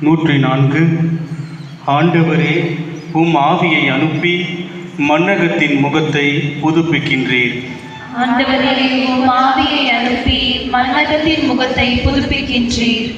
நூற்றி நான்கு ஆண்டவரே உம் ஆவியை அனுப்பி மன்னகத்தின் முகத்தை புதுப்பிக்கின்றீர். ஆண்டவரே உம் ஆவியை அனுப்பி மன்னகத்தின் முகத்தை புதுப்பிக்கின்றீர்.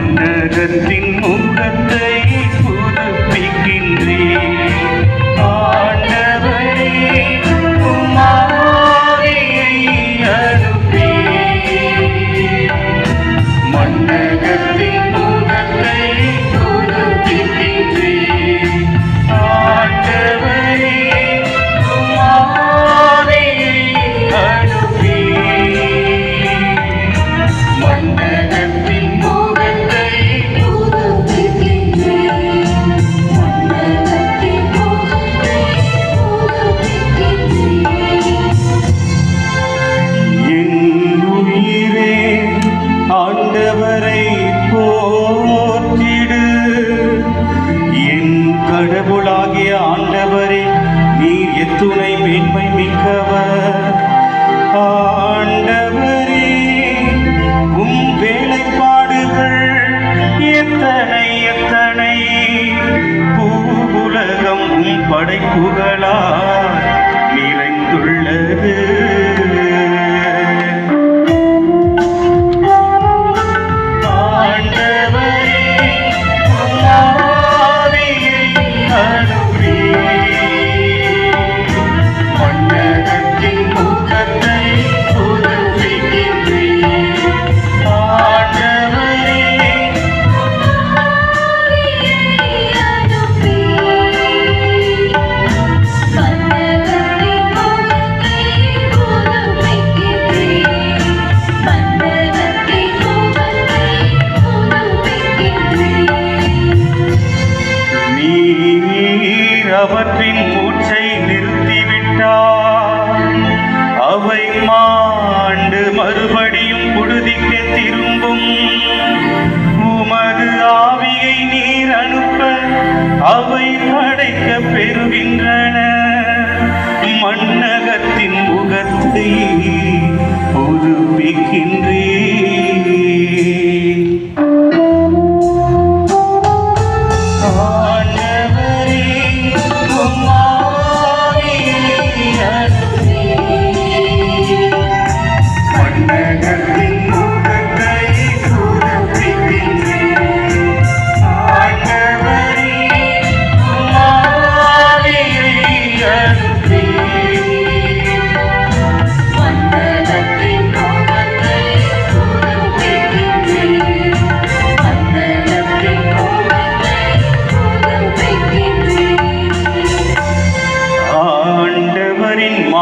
மன்னகத்தின் முகத்தை அவற்றின் பூச்சை நிறுத்திவிட்டார். அவை மாண்டு மறுபடியும் புழுதிக்கு திரும்பும். உமது ஆவியை நீர் அனுப்ப அவை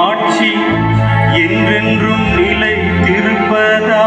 ஆட்சி என்றென்றும் நிலை திருப்பதா